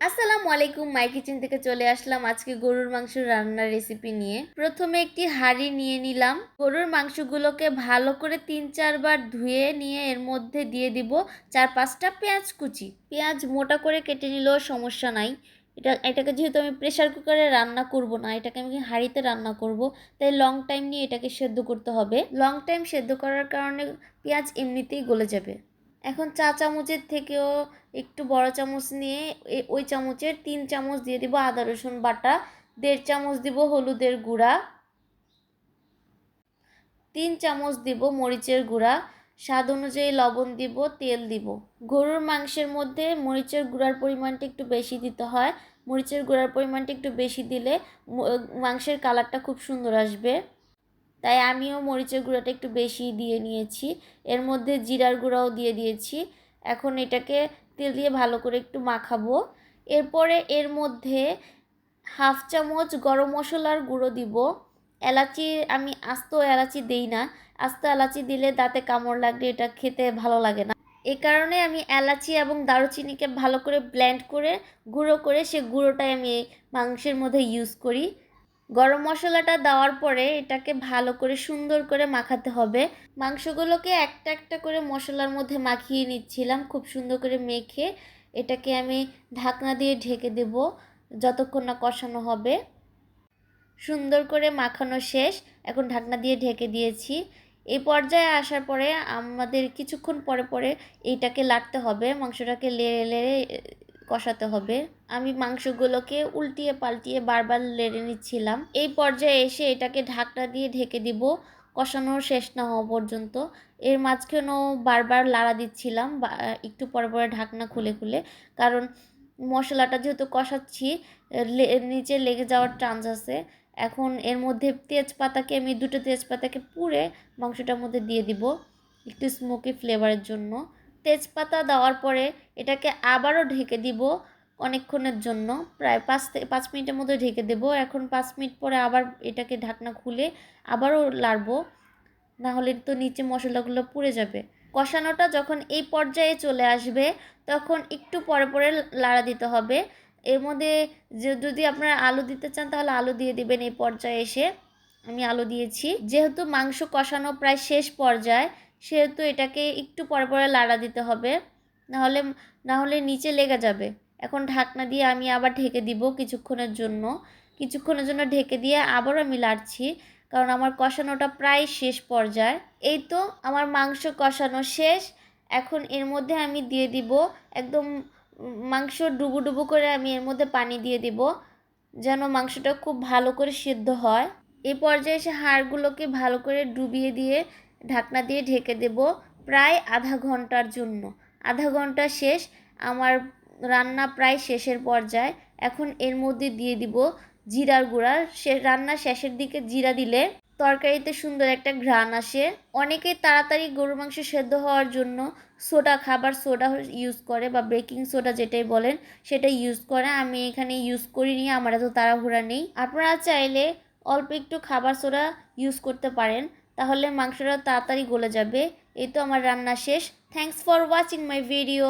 আসসালামু আলাইকুম, মাই কিচেন থেকে চলে আসলাম আজকে গরুর মাংস রান্নার রেসিপি নিয়ে। প্রথমে একটি হাঁড়ি নিয়ে নিলাম। গরুর মাংসগুলোকে ভালো করে তিন চারবার ধুয়ে নিয়ে এর মধ্যে দিয়ে দিব চার পাঁচটা পেঁয়াজ কুচি। পেঁয়াজ মোটা করে কেটে নিলেও সমস্যা নাই। এটা, এটাকে যেহেতু আমি প্রেশার কুকারে রান্না করব না, এটাকে আমি হাঁড়িতে রান্না করব, তাই লং টাইম নিয়ে এটাকে সেদ্ধ করতে হবে। লং টাইম সেদ্ধ করার কারণে পেঁয়াজ এমনিতেই গলে যাবে। এখন চা চামচের থেকেও একটু বড় চামচ নিয়ে ওই চামচের তিন চামচ দিয়ে দিব আদা, রসুন বাটা, দেড় চামচ দিব হলুদের গুঁড়া, তিন চামচ দিব মরিচের গুঁড়া, স্বাদ অনুযায়ী লবণ দিব, তেল দিব। গরুর মাংসের মধ্যে মরিচের গুঁড়ার পরিমাণটা একটু বেশি দিতে হয়। মরিচের গুঁড়ার পরিমাণটা একটু বেশি দিলে মাংসের কালারটা খুব সুন্দর আসবে। তাই আমিও মরিচের গুঁড়াটা একটু বেশি দিয়ে নিয়েছি। এর মধ্যে জিরার গুঁড়াও দিয়ে দিয়েছি। এখন এটাকে তেল দিয়ে ভালো করে একটু মাখাবো। এরপরে এর মধ্যে হাফ চামচ গরম মশলার গুঁড়ো দিব। এলাচি, আমি আস্ত এলাচি দেই না। আস্ত এলাচি দিলে দাঁতে কামড় লাগলে এটা খেতে ভালো লাগে না। এ কারণে আমি এলাচি এবং দারুচিনিকে ভালো করে ব্লেন্ড করে, গুঁড়ো করে সে গুঁড়োটাই আমি মাংসের মধ্যে ইউজ করি। গরম মশলাটা দেওয়ার পরে এটাকে ভালো করে সুন্দর করে মাখাতে হবে। মাংসগুলোকে একটা একটা করে মশলার মধ্যে মাখিয়ে নিচ্ছিলাম, খুব সুন্দর করে মেখে এটাকে আমি ঢাকনা দিয়ে ঢেকে দেব যতক্ষণ না কষানো হবে। সুন্দর করে মাখানো শেষ, এখন ঢাকনা দিয়ে ঢেকে দিয়েছি। এই পর্যায়ে আসার পরে আমাদের কিছুক্ষণ পরে পরে এইটাকে লাটতে হবে, মাংসটাকে লেড়ে লেড়ে কষাতে হবে। আমি মাংসগুলোকে উল্টিয়ে পাল্টিয়ে বারবার লেড়ে নিচ্ছিলাম। এই পর্যায়ে এসে এটাকে ঢাকনা দিয়ে ঢেকে দিব। কষানো শেষ না হওয়া পর্যন্ত। এর মাঝখানেও বারবার লাড়া দিচ্ছিলাম একটু পরে পরে ঢাকনা খুলে খুলে। কারণ মশলাটা যেহেতু কষাচ্ছি নিচে লেগে যাওয়ার চান্স আছে। এখন এর মধ্যে তেজপাতাকে, আমি দুটো তেজপাতাকে পুড়ে মাংসটার মধ্যে দিয়ে দিব। একটু স্মোকি ফ্লেভারের জন্য। তেজপাতা দেওয়ার পরে এটাকে আবারও ঢেকে দিব অনেকক্ষণের জন্য। প্রায় পাঁচ পাঁচ মিনিটের মধ্যে ঢেকে দেব। এখন পাঁচ মিনিট পরে আবার এটাকে ঢাকনা খুলে আবারও লাড়বো। না হলে তো নিচে মশলাগুলো পুড়ে যাবে। কষানোটা যখন এই পর্যায়ে চলে আসবে, তখন একটু পরে পরে লাড়া দিতে হবে। এর মধ্যে যে, যদি আপনারা আলু দিতে চান, তাহলে আলু দিয়ে দিবেন এই পর্যায়ে এসে। আমি আলু দিয়েছি। যেহেতু মাংস কষানো প্রায় শেষ পর্যায়ে সেহেতু এটাকে একটু পরে পরে লাড়া দিতে হবে। নাহলে নাহলে নিচে লেগে যাবে। এখন ঢাকনা দিয়ে আমি আবার ঢেকে দিব কিছুক্ষণের জন্য। কিছুক্ষণের জন্য ঢেকে দিয়ে আবারও আমি লাড়ছি, কারণ আমার কষানোটা প্রায় শেষ পর্যায়ে। এই তো আমার মাংস কষানো শেষ। এখন এর মধ্যে আমি দিয়ে দিব একদম, মাংস ডুবু ডুবু করে আমি এর মধ্যে পানি দিয়ে দিব, যেন মাংসটা খুব ভালো করে সিদ্ধ হয়। এই পর্যায়ে এসে হাড়গুলোকে ভালো করে ডুবিয়ে দিয়ে ঢাকনা দিয়ে ঢেকে দেব প্রায় আধা ঘণ্টার জন্য। আধা ঘণ্টা শেষ, আমার রান্না প্রায় শেষের পর্যায়ে। এখন এর মধ্যে দিয়ে দিব জিরার গুঁড়া। সে রান্নার শেষের দিকে জিরা দিলে তরকারিতে সুন্দর একটা ঘ্রাণ আসে। অনেকেই তাড়াতাড়ি গরুর মাংস সেদ্ধ হওয়ার জন্য সোডা, খাবার সোডা ইউজ করে বা বেকিং সোডা যেটাই বলেন, সেটা ইউজ করে। আমি এখানে ইউজ করিনি, আমার এত তাড়াহুড়া নেই। আপনারা চাইলে অল্প একটু খাবার সোডা ইউজ করতে পারেন। তাহলে মাংসটা তাড়াতাড়ি গলে যাবে। এই তো আমার রান্না শেষ। Thanks for watching my video